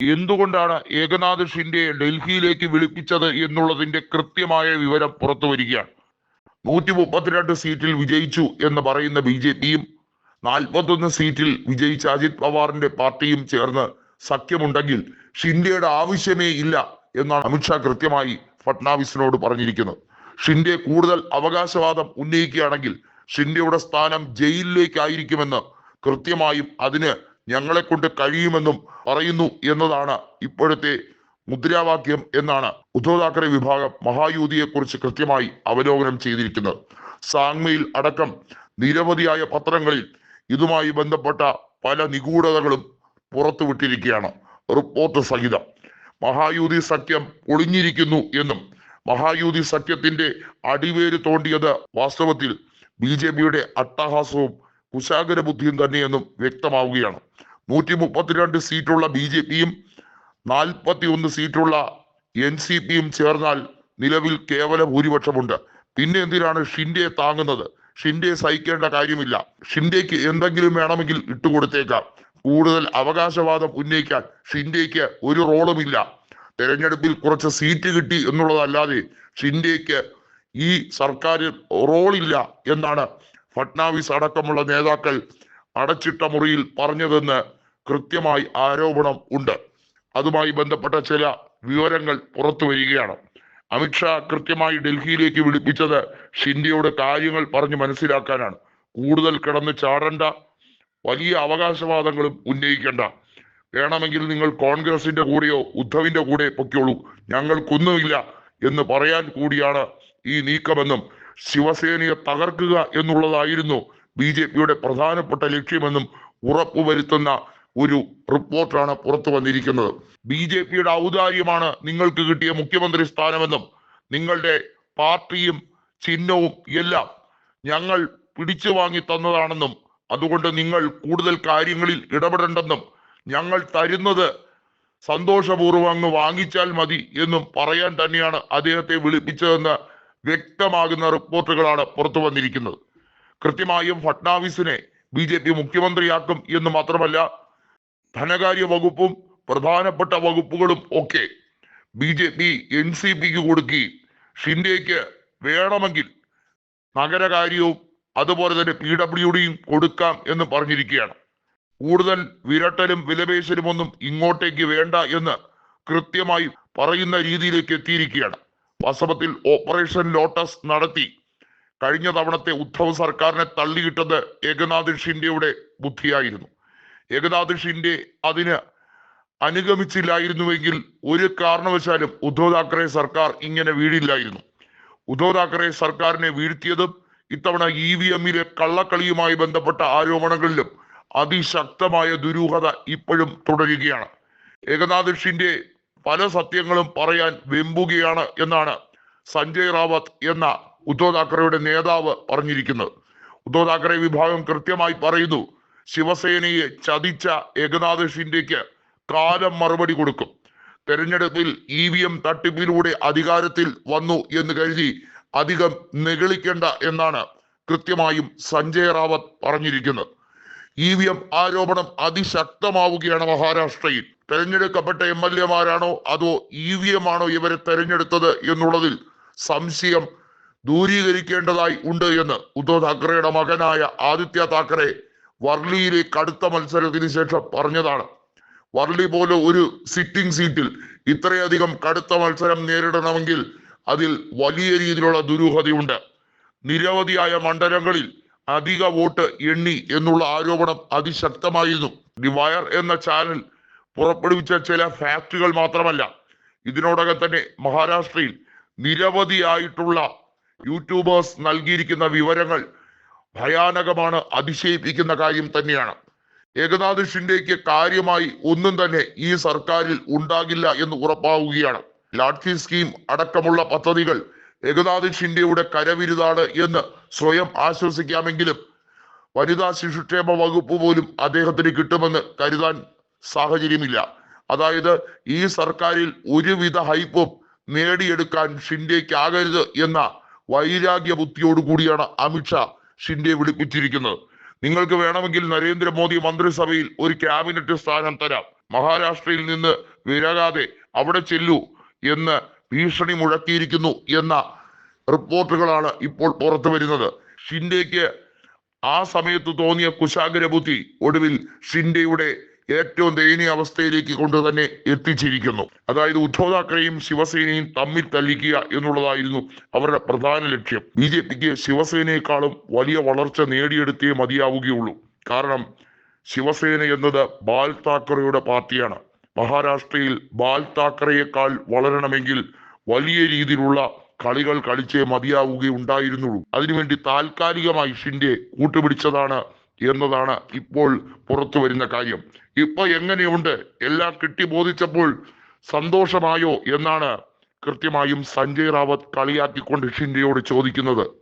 എന്തുകൊണ്ടാണ് ഏകനാഥ് ഷിൻഡെയെ ഡൽഹിയിലേക്ക് വിളിപ്പിച്ചത് എന്നുള്ളതിന്റെ കൃത്യമായ വിവരം പുറത്തു വരികയാണ്. നൂറ്റി മുപ്പത്തിരണ്ട് സീറ്റിൽ വിജയിച്ചു എന്ന് പറയുന്ന ബി ജെ പിയും നാൽപ്പത്തൊന്ന് സീറ്റിൽ വിജയിച്ച അജിത് പവാറിന്റെ പാർട്ടിയും ചേർന്ന് സഖ്യമുണ്ടെങ്കിൽ ഷിൻഡെയുടെ ആവശ്യമേ ഇല്ല എന്നാണ് അമിത്ഷാ കൃത്യമായി ഫട്നാവിസിനോട് പറഞ്ഞിരിക്കുന്നത്. ഷിൻഡെ കൂടുതൽ അവകാശവാദം ഉന്നയിക്കുകയാണെങ്കിൽ ഷിൻഡെയുടെ സ്ഥാനം ജയിലിലേക്കായിരിക്കുമെന്ന് കൃത്യമായും അതിന് ഞങ്ങളെ കൊണ്ട് കഴിയുമെന്നും പറയുന്നു എന്നതാണ് ഇപ്പോഴത്തെ മുദ്രാവാക്യം എന്നാണ് ഉദ്ധവ് താക്കറെ വിഭാഗം മഹായൂതിയെ കുറിച്ച് കൃത്യമായി അവലോകനം ചെയ്തിരിക്കുന്നത്. സാങ്മയിൽ അടക്കം നിരവധിയായ പത്രങ്ങളിൽ ഇതുമായി ബന്ധപ്പെട്ട പല നിഗൂഢതകളും പുറത്തുവിട്ടിരിക്കുകയാണ്. റിപ്പോർട്ട് സഹിതം. മഹായൂതി സഖ്യം ഒളിഞ്ഞിരിക്കുന്നു എന്നും മഹായൂതി സഖ്യത്തിന്റെ അടിവേര് തോണ്ടിയത് വാസ്തവത്തിൽ ബി ജെ പിയുടെ അട്ടഹാസവും കുശാഗര ബുദ്ധിയും തന്നെയെന്നും വ്യക്തമാവുകയാണ്. നൂറ്റി മുപ്പത്തിരണ്ട് സീറ്റുള്ള ബി ജെ പിയും നാൽപ്പത്തി ഒന്ന് സീറ്റുള്ള എൻ സി പിയും ചേർന്നാൽ നിലവിൽ കേവല ഭൂരിപക്ഷമുണ്ട്. പിന്നെ എന്തിനാണ് ഷിൻഡെ താങ്ങുന്നത്? ഷിൻഡെ സഹിക്കേണ്ട കാര്യമില്ല. ഷിൻഡേക്ക് എന്തെങ്കിലും വേണമെങ്കിൽ ഇട്ടുകൊടുത്തേക്കാം. കൂടുതൽ അവകാശവാദം ഉന്നയിക്കാൻ ഷിൻഡേക്ക് ഒരു റോളുമില്ല. തെരഞ്ഞെടുപ്പിൽ കുറച്ച് സീറ്റ് കിട്ടി എന്നുള്ളതല്ലാതെ ഷിൻഡേക്ക് ഈ സർക്കാരിൽ റോളില്ല എന്നാണ് ഫട്നാവിസ് അടക്കമുള്ള നേതാക്കൾ അടച്ചിട്ട മുറിയിൽ പറഞ്ഞതെന്ന് കൃത്യമായി ആരോപണം ഉണ്ട്. അതുമായി ബന്ധപ്പെട്ട ചില വിവരങ്ങൾ പുറത്തു വരികയാണ്. അമിത്ഷാ കൃത്യമായി ഡൽഹിയിലേക്ക് വിളിപ്പിച്ചത് ഷിൻഡിയോട് കാര്യങ്ങൾ പറഞ്ഞു മനസ്സിലാക്കാനാണ്. കൂടുതൽ കിടന്ന് ചാടണ്ട. വലിയ അവകാശവാദങ്ങളും ഉന്നയിക്കേണ്ട. വേണമെങ്കിൽ നിങ്ങൾ കോൺഗ്രസിന്റെ കൂടെയോ ഉദ്ധവിന്റെ കൂടെ പൊക്കിയോളൂ ഞങ്ങൾക്കൊന്നുമില്ല എന്ന് പറയാൻ കൂടിയാണ് ഈ നീക്കമെന്നും ശിവസേനയെ തകർക്കുക എന്നുള്ളതായിരുന്നു ബി ജെ പിയുടെ പ്രധാനപ്പെട്ട ലക്ഷ്യമെന്നും ഉറപ്പുവരുത്തുന്ന ഒരു റിപ്പോർട്ടാണ് പുറത്തു വന്നിരിക്കുന്നത്. ബി ജെ പിയുടെ ഔദാര്യമാണ് നിങ്ങൾക്ക് കിട്ടിയ മുഖ്യമന്ത്രി സ്ഥാനമെന്നും നിങ്ങളുടെ പാർട്ടിയും ചിഹ്നവും എല്ലാം ഞങ്ങൾ പിടിച്ചു വാങ്ങി തന്നതാണെന്നും അതുകൊണ്ട് നിങ്ങൾ കൂടുതൽ കാര്യങ്ങളിൽ ഇടപെടേണ്ടെന്നും ഞങ്ങൾ തരുന്നത് സന്തോഷപൂർവം അങ്ങ് വാങ്ങിച്ചാൽ മതി എന്നും പറയാൻ തന്നെയാണ് അദ്ദേഹത്തെ വിളിപ്പിച്ചതെന്ന് വ്യക്തമാകുന്ന റിപ്പോർട്ടുകളാണ് പുറത്തു വന്നിരിക്കുന്നത്. കൃത്യമായും ഫട്നാവിസിനെ ബി ജെ പി മുഖ്യമന്ത്രിയാക്കും എന്ന് മാത്രമല്ല ധനകാര്യ വകുപ്പും പ്രധാനപ്പെട്ട വകുപ്പുകളും ഒക്കെ B J P N C പിക്ക് കൊടുക്കുകയും ഷിൻഡേക്ക് വേണമെങ്കിൽ നഗരകാര്യവും അതുപോലെ തന്നെ പി ഡബ്ല്യു ഡിയും കൊടുക്കാം എന്ന് പറഞ്ഞിരിക്കുകയാണ്. കൂടുതൽ വിരട്ടലും വിലപേശലും ഒന്നും ഇങ്ങോട്ടേക്ക് വേണ്ട എന്ന് കൃത്യമായി പറയുന്ന രീതിയിലേക്ക് എത്തിയിരിക്കുകയാണ്. വാസ്തവത്തിൽ ഓപ്പറേഷൻ ലോട്ടസ് നടത്തി. കഴിഞ്ഞ തവണത്തെ ഉദ്ധവ് സർക്കാരിനെ തള്ളിയിട്ടത് ഏകനാഥ് ഷിൻഡെയുടെ ബുദ്ധിയായിരുന്നു. ഏകനാഥ് ഷിൻഡെ അതിന് അനുഗമിച്ചില്ലായിരുന്നുവെങ്കിൽ ഒരു കാരണവശാലും ഉദ്ധവ് താക്കറെ സർക്കാർ ഇങ്ങനെ വീഴില്ലായിരുന്നു. ഉദ്ധവ് താക്കറെ സർക്കാരിനെ വീഴ്ത്തിയതും ഇത്തവണ ഇ വി എമ്മിലെ കള്ളക്കളിയുമായി ബന്ധപ്പെട്ട ആരോപണങ്ങളിലും അതിശക്തമായ ദുരൂഹത ഇപ്പോഴും തുടരുകയാണ്. ഏകനാഥ് ഷിൻഡെ പല സത്യങ്ങളും പറയാൻ വെമ്പുകയാണ് എന്നാണ് സഞ്ജയ് റാവത്ത് എന്ന ഉദ്ധവ് താക്കറെയുടെ നേതാവ് പറഞ്ഞിരിക്കുന്നത്. ഉദ്ധവ് താക്കറെ വിഭാഗം കൃത്യമായി പറയുന്നു ശിവസേനയെ ചതിച്ച ഏകനാഥ് ഷിൻഡേക്ക് കാലം മറുപടി കൊടുക്കും. തെരഞ്ഞെടുപ്പിൽ ഇ വി എം തട്ടിപ്പിലൂടെ അധികാരത്തിൽ വന്നു എന്ന് കരുതി അധികം നെഗളിക്കേണ്ട എന്നാണ് കൃത്യമായും സഞ്ജയ് റാവത്ത് പറഞ്ഞിരിക്കുന്നത്. ഇ വി എം ആരോപണം അതിശക്തമാവുകയാണ് മഹാരാഷ്ട്രയിൽ. തെരഞ്ഞെടുക്കപ്പെട്ട എം എൽ എമാരാണോ അതോ ഇ വി എം ആണോ ഇവരെ തെരഞ്ഞെടുത്തത് എന്നുള്ളതിൽ സംശയം ദൂരീകരിക്കേണ്ടതായി ഉണ്ട് എന്ന് ഉദ്ധവ് താക്കറെയുടെ മകനായ ആദിത്യ താക്കറെ വർളിയിലെ കടുത്ത മത്സരത്തിന് ശേഷം പറഞ്ഞതാണ്. വർളി പോലെ ഒരു സിറ്റിംഗ് സീറ്റിൽ ഇത്രയധികം കടുത്ത മത്സരം നേരിടണമെങ്കിൽ അതിൽ വലിയ രീതിയിലുള്ള ദുരൂഹതയുണ്ട്. നിരവധിയായ മണ്ഡലങ്ങളിൽ അധിക വോട്ട് എണ്ണി എന്നുള്ള ആരോപണം അതിശക്തമായിരുന്നു. ദി വയർ എന്ന ചാനൽ പുറപ്പെടുവിച്ച ചില ഫാക്ടുകൾ മാത്രമല്ല ഇതിനോടകം തന്നെ മഹാരാഷ്ട്രയിൽ നിരവധിയായിട്ടുള്ള യൂട്യൂബേഴ്സ് നൽകിയിരിക്കുന്ന വിവരങ്ങൾ ഭയാനകമാണ് അതിശയിപ്പിക്കുന്ന കാര്യം തന്നെയാണ്. ഏകനാഥ് ഷിൻഡേക്ക് കാര്യമായി ഒന്നും തന്നെ ഈ സർക്കാരിൽ ഉണ്ടാകില്ല എന്ന് ഉറപ്പാവുകയാണ്. ലാഡ്ജി സ്കീം അടക്കമുള്ള പദ്ധതികൾ ഏകനാഥ് ഷിൻഡെയുടെ കരവിരുതാണ് എന്ന് സ്വയം ആശ്വസിക്കാമെങ്കിലും വനിതാ ശിശുക്ഷേമ വകുപ്പ് പോലും അദ്ദേഹത്തിന് കിട്ടുമെന്ന് കരുതാൻ സാഹചര്യമില്ല. അതായത് ഈ സർക്കാരിൽ ഒരുവിധ ഹൈപ്പും നേടിയെടുക്കാൻ ഷിൻഡേക്ക് ആകരുത് എന്ന വൈരാഗ്യ ബുദ്ധിയോടു കൂടിയാണ് അമിത്ഷാ ഷിൻഡെ വിളിപ്പിച്ചിരിക്കുന്നത്. നിങ്ങൾക്ക് വേണമെങ്കിൽ നരേന്ദ്രമോദി മന്ത്രിസഭയിൽ ഒരു ക്യാബിനറ്റ് സ്ഥാനം തരാം. മഹാരാഷ്ട്രയിൽ നിന്ന് വിരകാതെ അവിടെ ചെല്ലൂ എന്ന് ഭീഷണി മുഴക്കിയിരിക്കുന്നു എന്ന റിപ്പോർട്ടുകളാണ് ഇപ്പോൾ പുറത്തു വരുന്നത്. ഷിൻഡേക്ക് ആ സമയത്ത് തോന്നിയ കുശാഗ്ര ബുദ്ധി ഒടുവിൽ ഷിൻഡെയുടെ ഏറ്റവും ദയനീയ അവസ്ഥയിലേക്ക് കൊണ്ട് തന്നെ എത്തിച്ചിരിക്കുന്നു. അതായത് ഉദ്ധവ് താക്കറെയും ശിവസേനയും തമ്മിൽ തല്ലിക്കുക എന്നുള്ളതായിരുന്നു അവരുടെ പ്രധാന ലക്ഷ്യം. ബി ജെ പിക്ക് ശിവസേനയെക്കാളും വലിയ വളർച്ച നേടിയെടുത്തേ മതിയാവുകയുള്ളൂ. കാരണം ശിവസേന എന്നത് ബാൽ താക്കറെയുടെ പാർട്ടിയാണ്. മഹാരാഷ്ട്രയിൽ ബാൽ താക്കറയേക്കാൾ വളരണമെങ്കിൽ വലിയ രീതിയിലുള്ള കളികൾ കളിച്ചേ മതിയാവുകയുണ്ടായിരുന്നുള്ളൂ. അതിനുവേണ്ടി താൽക്കാലികമായി ഷിൻഡെ കൂട്ടുപിടിച്ചതാണ് എന്നതാണ് ഇപ്പോൾ പുറത്തു വരുന്ന കാര്യം. ഇപ്പൊ എങ്ങനെയുണ്ട്? എല്ലാം കിട്ടി ബോധിച്ചപ്പോൾ സന്തോഷമായോ എന്നാണ് കൃത്യമായും സഞ്ജയ് റാവത്ത് കളിയാക്കിക്കൊണ്ട് ഷിൻഡെയോട് ചോദിക്കുന്നത്.